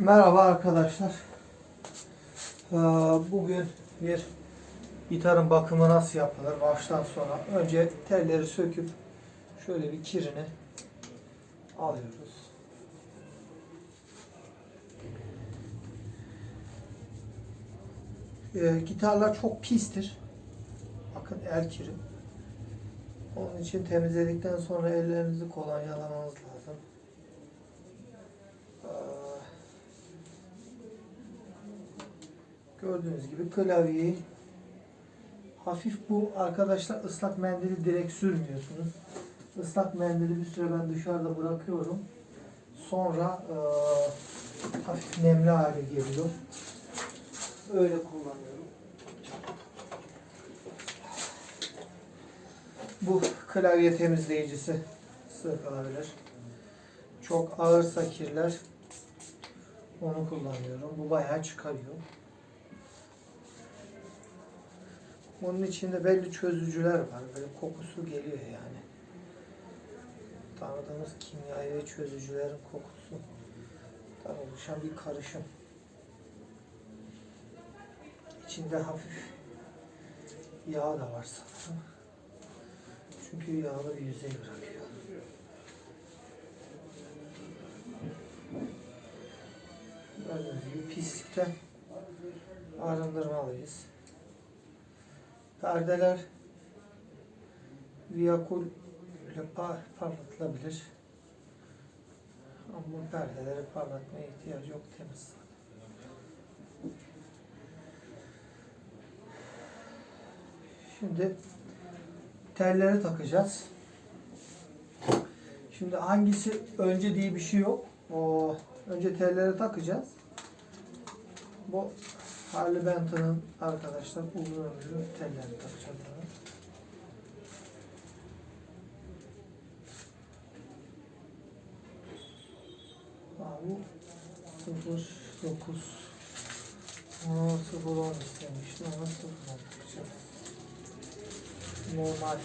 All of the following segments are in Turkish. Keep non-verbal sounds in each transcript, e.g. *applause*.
Merhaba arkadaşlar. Ee, Bugün bir gitarın bakımı nasıl yapılır baştan sona. Önce telleri söküp şöyle bir kirini alıyoruz. Ee, Gitarlar çok pistir. Bakın el kiri. Onun için temizledikten sonra ellerinizi kolonyalamanız lazım. Ee, Gördüğünüz gibi klavyeyi hafif bu arkadaşlar ıslak mendili direkt sürmüyorsunuz. Islak mendili bir süre ben dışarıda bırakıyorum. Sonra e, hafif nemli hale geliyor. Öyle kullanıyorum. Bu klavye temizleyicisi sıkılabilir. Çok ağırsa kirler onu kullanıyorum. Bu bayağı çıkarıyor. Onun içinde belli çözücüler var. Böyle kokusu geliyor yani. Tanıdığımız kimyayı çözücülerin kokusu oluşan bir karışım. İçinde hafif yağ da var sanırım. Çünkü yağlı bir yüzey bırakıyor. Gördüğünüz gibi pislikten arındırmalıyız. Perdeler Viyakul ile par- parlatılabilir. Ama bu perdeleri parlatmaya ihtiyacı yok temiz. Şimdi telleri takacağız. Şimdi hangisi önce diye bir şey yok. O önce telleri takacağız. Bu Harley Benton'ın arkadaşlar uzun ömürlü tellerini takacağız. buna. Aa, bu 09 Aa, 010 istemiştim ama 010 takacağız. Normal.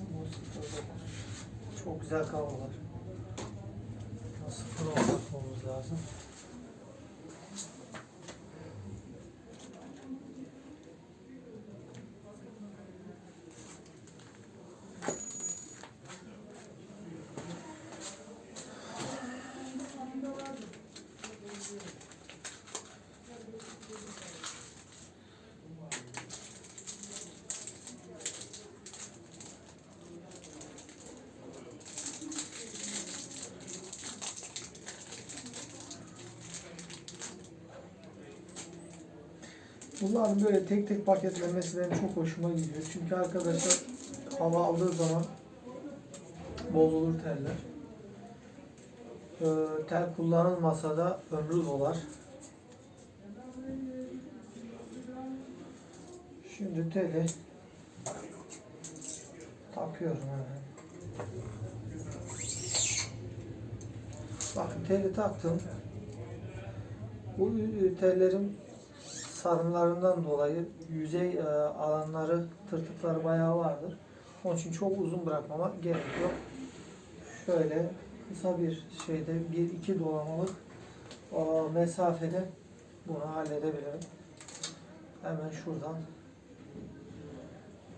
Bu 09. Çok güzel. Nasıl bunu bakmamız lazım. Bunların böyle tek tek paketlenmesi benim çok hoşuma gidiyor. Çünkü arkadaşlar hava aldığı zaman bozulur teller. Ee, tel kullanılmasa da ömrü dolar. Şimdi teli takıyorum hemen. Bakın teli taktım. Bu tellerin sarımlarından dolayı yüzey e, alanları, tırtıkları bayağı vardır. Onun için çok uzun bırakmama gerek yok. Şöyle kısa bir şeyde bir iki dolamalık o mesafede bunu halledebilirim. Hemen şuradan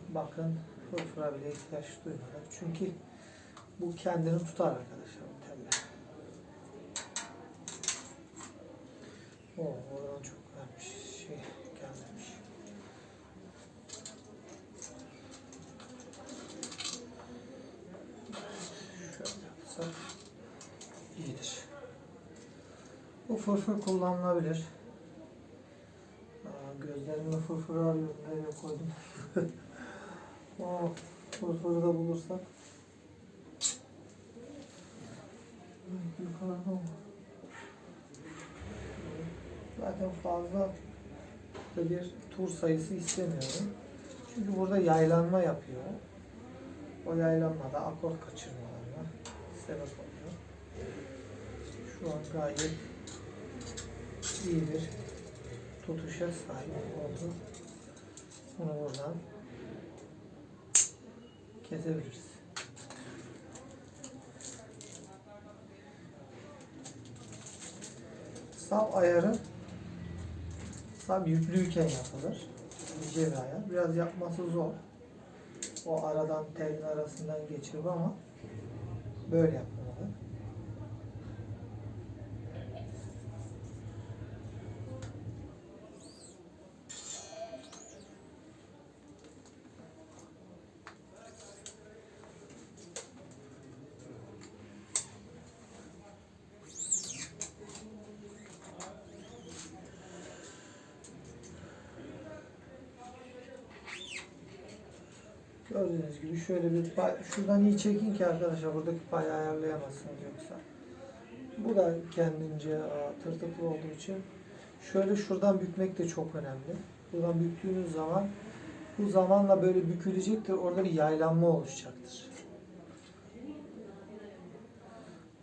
bakın fırfıra bile ihtiyaç duymadan. Çünkü bu kendini tutar arkadaşlar bu teller. Oo, oradan çok güzelmiş şey gelmemiş. Şöyle yapsak iyidir. Bu fırfır kullanılabilir. Aa, gözlerime fırfır arıyorum. Nereye koydum? *laughs* Aa, fırfırı da bulursak. Yukarıda? Zaten fazla da bir tur sayısı istemiyorum. Çünkü burada yaylanma yapıyor. O yaylanmada akort kaçırmalarına sebep oluyor. Şu an gayet iyi bir tutuşa sahip oldu. Bunu buradan kesebiliriz. sap ayarı sap yüklüyken yapılır. İnce bir ayar. Biraz yapması zor. O aradan telin arasından geçirip ama böyle yapılmalı. Gördüğünüz gibi şöyle bir şuradan iyi çekin ki arkadaşlar buradaki payı ayarlayamazsınız yoksa. Bu da kendince tırtıklı olduğu için şöyle şuradan bükmek de çok önemli. Buradan büktüğünüz zaman bu zamanla böyle bükülecektir. Orada bir yaylanma oluşacaktır.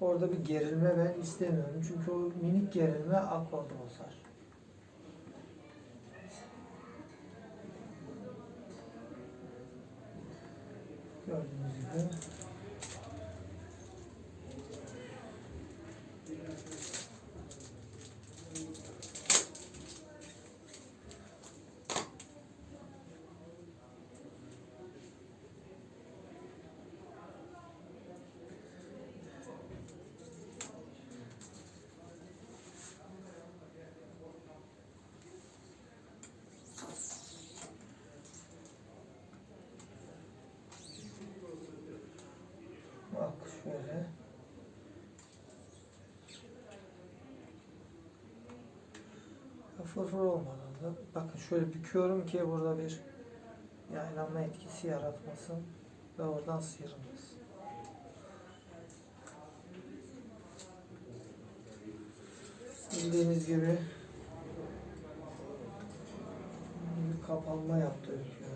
Orada bir gerilme ben istemiyorum. Çünkü o minik gerilme akordu bozar. Gördüğünüz gibi. Bak şöyle. Fırfır olmadan da bakın şöyle büküyorum ki burada bir yaylanma etkisi yaratmasın ve oradan sıyrılmasın. Bildiğiniz gibi bir kapanma yaptı ülke.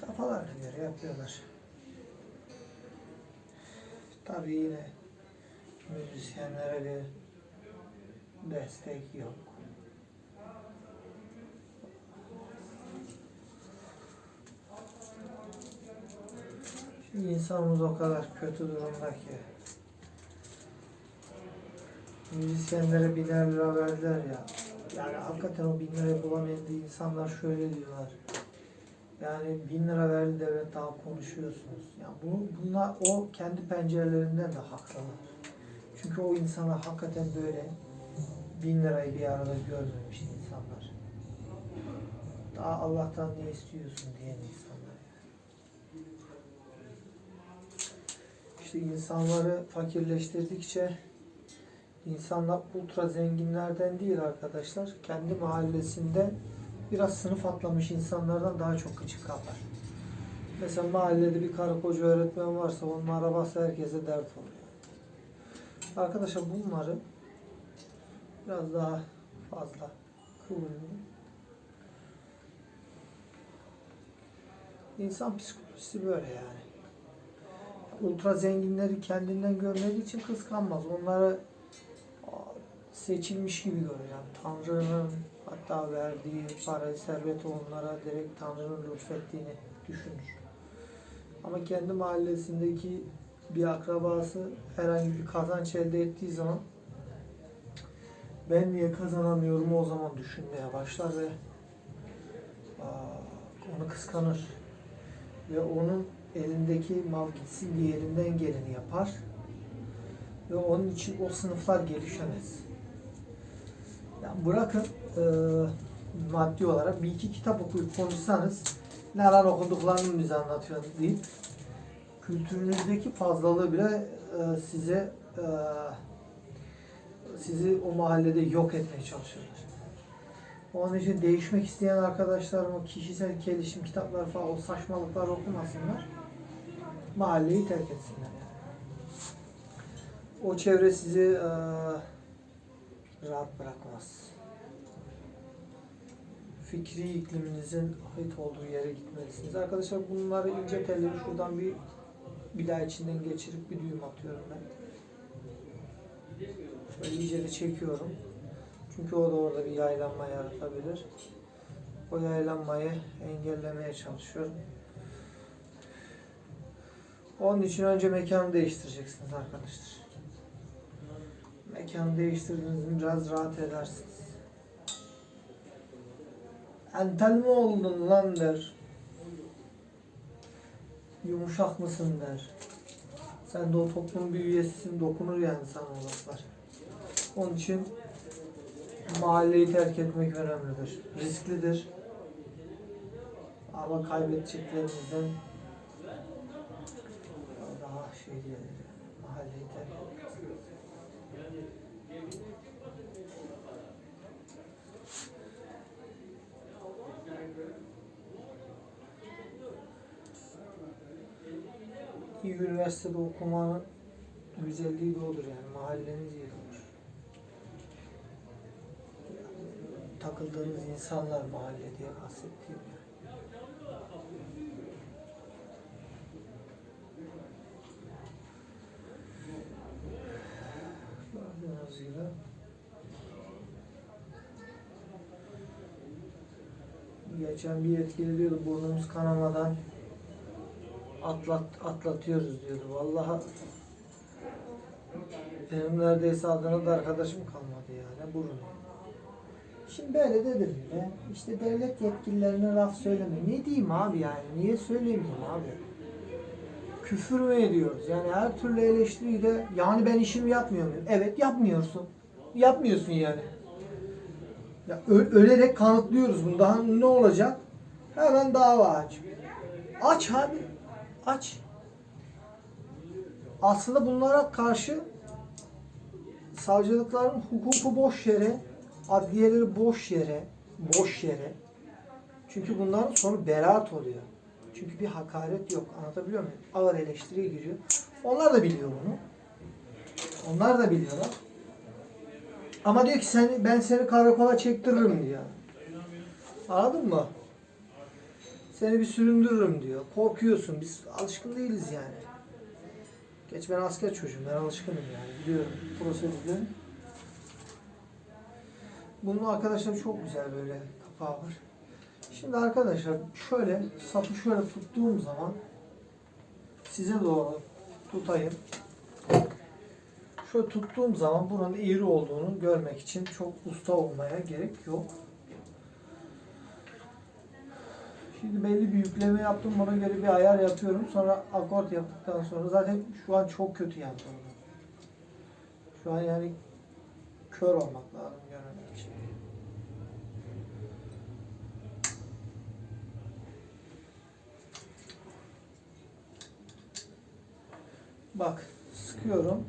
Kafalarına göre yapıyorlar. Tabii yine müzisyenlere bir destek yok. Şimdi insanımız o kadar kötü durumda ki müzisyenlere biner lira verdiler ya. Yani hakikaten o bin lirayı bulamayan insanlar şöyle diyorlar. Yani bin lira verdi devlet daha konuşuyorsunuz. Yani bu, bunlar o kendi pencerelerinden de haklılar. Çünkü o insana hakikaten böyle bin lirayı bir arada görmemiş insanlar. Daha Allah'tan ne istiyorsun diyen insanlar. İşte insanları fakirleştirdikçe insanlar ultra zenginlerden değil arkadaşlar. Kendi mahallesinde biraz sınıf atlamış insanlardan daha çok gıcık kapar. Mesela mahallede bir karı koca öğretmen varsa onun arabası herkese dert oluyor. Arkadaşlar bunları biraz daha fazla kıvırıyorum. İnsan psikolojisi böyle yani. Ultra zenginleri kendinden görmediği için kıskanmaz. Onları seçilmiş gibi görüyor. Yani Tanrı'nın hatta verdiği parayı, serveti onlara direkt Tanrı'nın lütfettiğini düşünür. Ama kendi mahallesindeki bir akrabası herhangi bir kazanç elde ettiği zaman ben niye kazanamıyorum o zaman düşünmeye başlar ve onu kıskanır. Ve onun elindeki mal gitsin diye elinden geleni yapar. Ve onun için o sınıflar gelişemez. Yani bırakın e, maddi olarak bir iki kitap okuyup konuşsanız neler okuduklarını bize anlatıyor deyip kültürünüzdeki fazlalığı bile e, size e, sizi o mahallede yok etmeye çalışıyorlar. Onun için değişmek isteyen arkadaşlarım o kişisel gelişim kitapları falan o saçmalıklar okumasınlar. Mahalleyi terk etsinler. O çevre sizi e, rahat bırakmaz. Fikri ikliminizin ait olduğu yere gitmelisiniz. Arkadaşlar bunları ince telleri şuradan bir bir daha içinden geçirip bir düğüm atıyorum ben. Şöyle iyice de çekiyorum. Çünkü o da orada bir yaylanma yaratabilir. O yaylanmayı engellemeye çalışıyorum. Onun için önce mekanı değiştireceksiniz arkadaşlar. Mekan mekanı değiştirdiğinizde biraz rahat edersiniz. Entel mi oldun lan der. Yumuşak mısın der. Sen de o toplumun bir üyesisin dokunur yani sana laflar. Onun için mahalleyi terk etmek önemlidir. Risklidir. Ama kaybedeceklerinizden daha şey gelir. Mahalleyi terk etmek. İyi üniversitede okumanın güzelliği de odur yani. Mahalleniz iyi Takıldığınız insanlar mahalle diye kastettiğim yani. Geçen bir yetkili diyordu burnumuz kanamadan atlat atlatıyoruz diyordu. Vallahi benim neredeyse Adana'da arkadaşım kalmadı yani burun. Şimdi böyle dedim yine. İşte devlet yetkililerine laf söyleme. Ne diyeyim abi yani? Niye söyleyeyim abi? Küfür mü ediyoruz? Yani her türlü eleştiriyi de yani ben işimi yapmıyor muyum? Evet yapmıyorsun. Yapmıyorsun yani. Ya ölerek kanıtlıyoruz bunu. Daha ne olacak? Hemen dava aç. Aç abi. Aç. Aslında bunlara karşı savcılıkların hukuku boş yere, adliyeleri boş yere, boş yere. Çünkü bunların sonu beraat oluyor. Çünkü bir hakaret yok. Anlatabiliyor muyum? Ağır eleştiriye giriyor. Onlar da biliyor bunu. Onlar da biliyorlar. Ama diyor ki sen, ben seni karakola çektiririm diyor. Anladın mı? Seni bir süründürürüm diyor. Korkuyorsun. Biz alışkın değiliz yani. Geç ben asker çocuğum. Ben alışkınım yani. Biliyorum prosedürleri. Bunun arkadaşlar çok güzel böyle kapağı var. Şimdi arkadaşlar şöyle sapı şöyle tuttuğum zaman size doğru tutayım. Şöyle tuttuğum zaman buranın eğri olduğunu görmek için çok usta olmaya gerek yok. Şimdi belli bir yükleme yaptım. Buna göre bir ayar yapıyorum. Sonra akort yaptıktan sonra zaten şu an çok kötü yaptım. Şu an yani kör olmak lazım görmemek için. Bak sıkıyorum.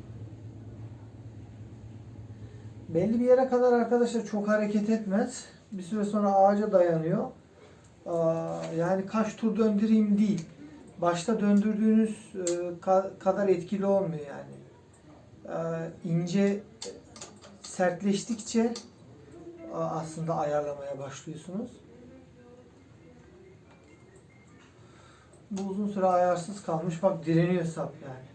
Belli bir yere kadar arkadaşlar çok hareket etmez. Bir süre sonra ağaca dayanıyor. Yani kaç tur döndüreyim değil. Başta döndürdüğünüz e, ka- kadar etkili olmuyor yani. İnce sertleştikçe a- aslında ayarlamaya başlıyorsunuz. Bu uzun süre ayarsız kalmış. Bak direniyor sap yani.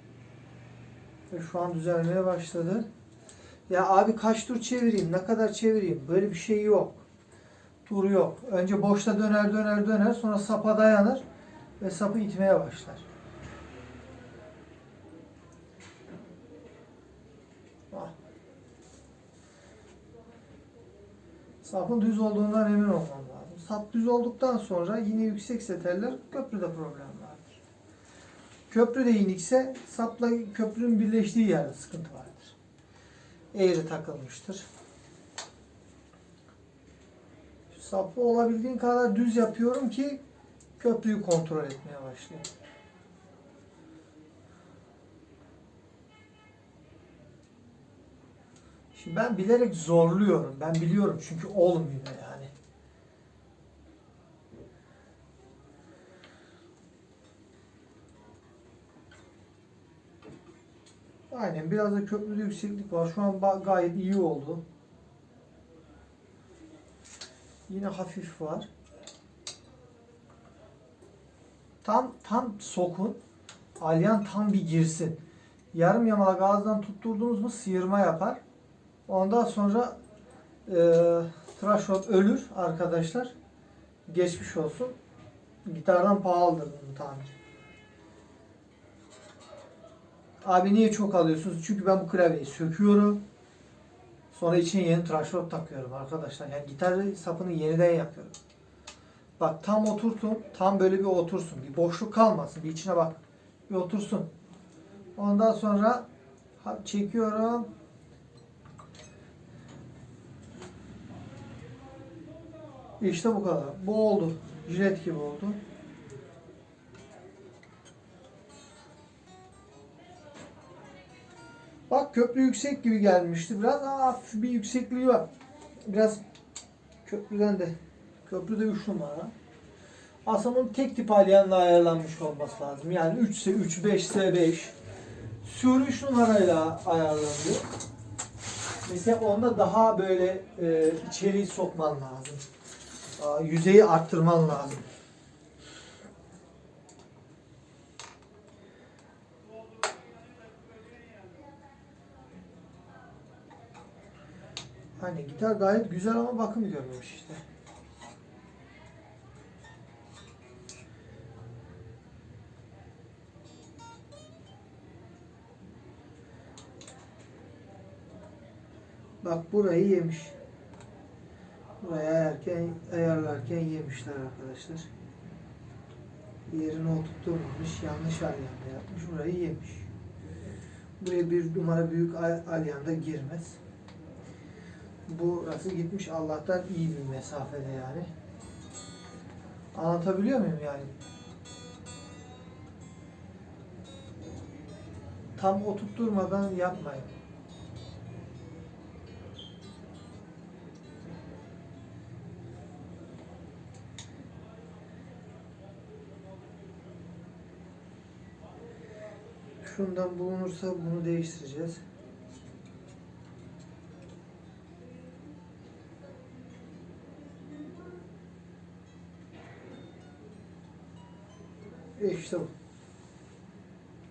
Ve şu an düzelmeye başladı. Ya abi kaç tur çevireyim, ne kadar çevireyim? Böyle bir şey yok. Tur yok. Önce boşta döner döner döner sonra sapa dayanır ve sapı itmeye başlar. Ah. Sapın düz olduğundan emin olmam lazım. Sap düz olduktan sonra yine yüksekse teller köprüde problem vardır. Köprü de inikse sapla köprünün birleştiği yerde sıkıntı vardır. Eğri takılmıştır. Sapı olabildiğin kadar düz yapıyorum ki köprüyü kontrol etmeye başlayayım. Şimdi ben bilerek zorluyorum. Ben biliyorum çünkü olmuyor yani. Aynen biraz da köprüde yükseklik var. Şu an gayet iyi oldu. Yine hafif var. Tam tam sokun. Alyan tam bir girsin. Yarım yamalak ağızdan tutturduğunuz mu sıyırma yapar. Ondan sonra e, rod ölür arkadaşlar. Geçmiş olsun. Gitardan pahalıdır bunun tamiri. Abi niye çok alıyorsunuz? Çünkü ben bu klavyeyi söküyorum. Sonra içine yeni tıraş rod takıyorum arkadaşlar. Yani gitar sapını yeniden yapıyorum. Bak tam oturtun. Tam böyle bir otursun. Bir boşluk kalmasın. Bir içine bak. Bir otursun. Ondan sonra çekiyorum. İşte bu kadar. Bu oldu. Jilet gibi oldu. Bak köprü yüksek gibi gelmişti. Biraz hafif bir yüksekliği var. Biraz köprüden de köprüde 3 numara. Aslında bunun tek tip alyanla ayarlanmış olması lazım. Yani 3 ise 3, 5 ise 5. Sür 3 numarayla ayarlanıyor. Mesela onda daha böyle e, içeriği sokman lazım. Aa, yüzeyi arttırman lazım. Hani gitar gayet güzel ama bakım görmemiş işte. Bak burayı yemiş. Burayı ayarken, ayarlarken yemişler arkadaşlar. Yerini oturtturmamış, yanlış alyanda yapmış, burayı yemiş. Buraya bir numara büyük alyanda girmez. Burası gitmiş Allah'tan iyi bir mesafede yani. Anlatabiliyor muyum yani? Tam oturtturmadan yapmayın. Şundan bulunursa bunu değiştireceğiz. İşte.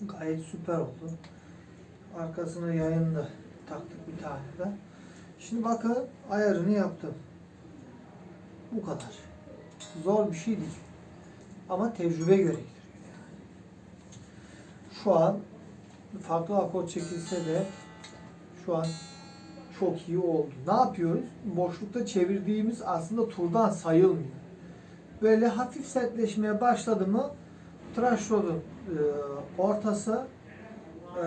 Gayet süper oldu. Arkasına yayını taktık bir tane de. Şimdi bakın ayarını yaptım. Bu kadar. Zor bir şey değil. Ama tecrübe gerektiriyor. Şu an farklı akor çekilse de şu an çok iyi oldu. Ne yapıyoruz? Boşlukta çevirdiğimiz aslında turdan sayılmıyor. Böyle hafif sertleşmeye başladı mı tıraş rodun e, ortası e,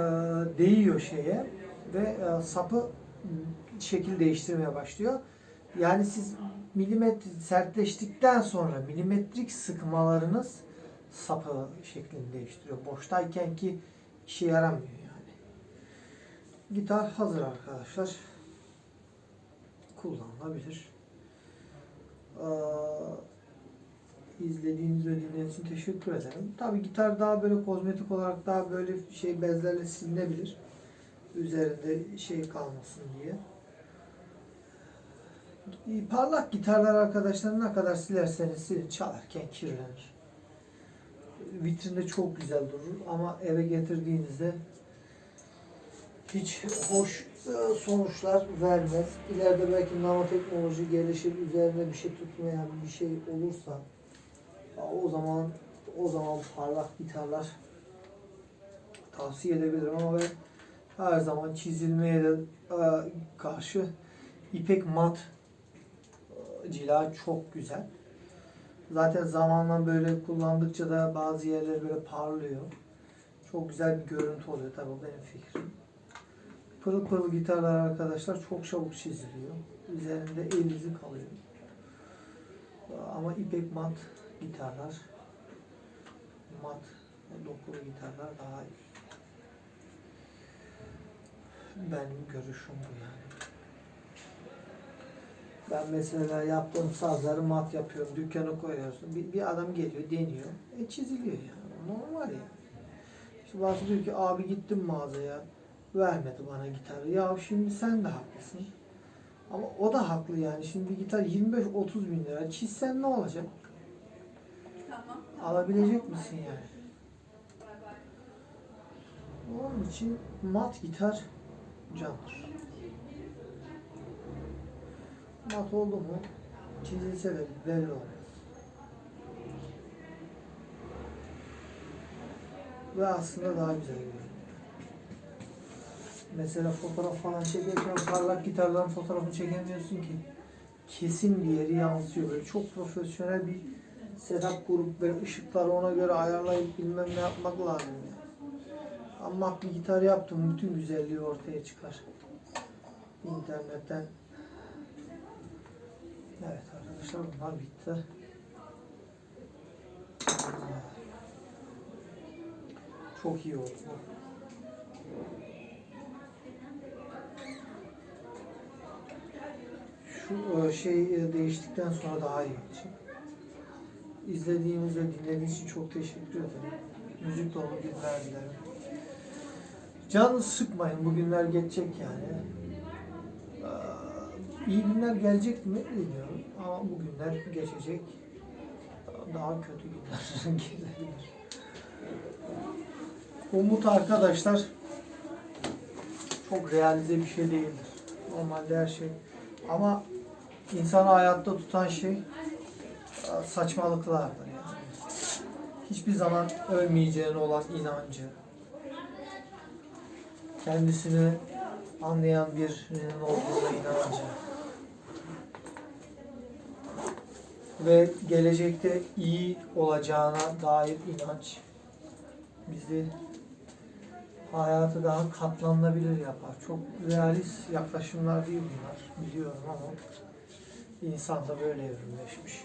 değiyor şeye ve e, sapı şekil değiştirmeye başlıyor. Yani siz milimetre sertleştikten sonra milimetrik sıkmalarınız sapı şeklini değiştiriyor. Boştayken ki işe yaramıyor yani. Gitar hazır arkadaşlar. Kullanılabilir. Ee, izlediğiniz ve dinlediğiniz için teşekkür ederim. Tabi gitar daha böyle kozmetik olarak daha böyle şey bezlerle silinebilir. Üzerinde şey kalmasın diye. Parlak gitarlar arkadaşlar ne kadar silerseniz silin çalarken kirlenir. Vitrinde çok güzel durur ama eve getirdiğinizde hiç hoş e, sonuçlar vermez. İleride belki nanoteknoloji gelişir, üzerine bir şey tutmayan bir şey olursa o zaman o zaman parlak gitarlar tavsiye edebilirim ama ben her zaman çizilmeye de e, karşı ipek mat e, cila çok güzel. Zaten zamanla böyle kullandıkça da bazı yerler böyle parlıyor. Çok güzel bir görüntü oluyor tabii benim fikrim. Pırıl pırıl gitarlar arkadaşlar çok çabuk çiziliyor. Üzerinde el izi kalıyor. Ama ipek mat gitarlar, mat dokulu gitarlar daha iyi. Benim görüşüm bu yani. Ben mesela yaptığım sazları mat yapıyorum, dükkana koyuyorsun. Bir, bir adam geliyor, deniyor. E çiziliyor yani. Normal yani. İşte bazı diyor ki abi gittim mağazaya, vermedi bana gitarı. Ya şimdi sen de haklısın. Ama o da haklı yani. Şimdi bir gitar 25-30 bin lira. Çizsen ne olacak? Alabilecek misin yani? Onun için mat gitar candır. Mat oldu mu çizilse de belli olmaz. Ve aslında daha güzel görünüyor. Mesela fotoğraf falan çekerken parlak gitardan fotoğrafı çekemiyorsun ki. Kesin bir yeri yansıyor. Böyle çok profesyonel bir setup kurup ve ışıkları ona göre ayarlayıp bilmem ne yapmak lazım ya. Ama bir gitar yaptım bütün güzelliği ortaya çıkar. İnternetten. Evet arkadaşlar bunlar bitti. Çok iyi oldu. Şu e, şey e, değiştikten sonra daha iyi olacak. İzlediğiniz ve dinlediğiniz için çok teşekkür ederim. Müzik dolu günler dilerim. Canınızı sıkmayın. Bu günler geçecek yani. İyi günler gelecek mi bilmiyorum. Ama bu günler geçecek. Daha kötü günler *laughs* gelebilir. Umut arkadaşlar çok realize bir şey değildir. Normalde her şey. Ama insanı hayatta tutan şey saçmalıklardır yani. Hiçbir zaman ölmeyeceğine olan inancı, kendisini anlayan birinin olduğuna inancı ve gelecekte iyi olacağına dair inanç bizi hayatı daha katlanılabilir yapar. Çok realist yaklaşımlar değil bunlar biliyorum ama insan da böyle evrimleşmiş.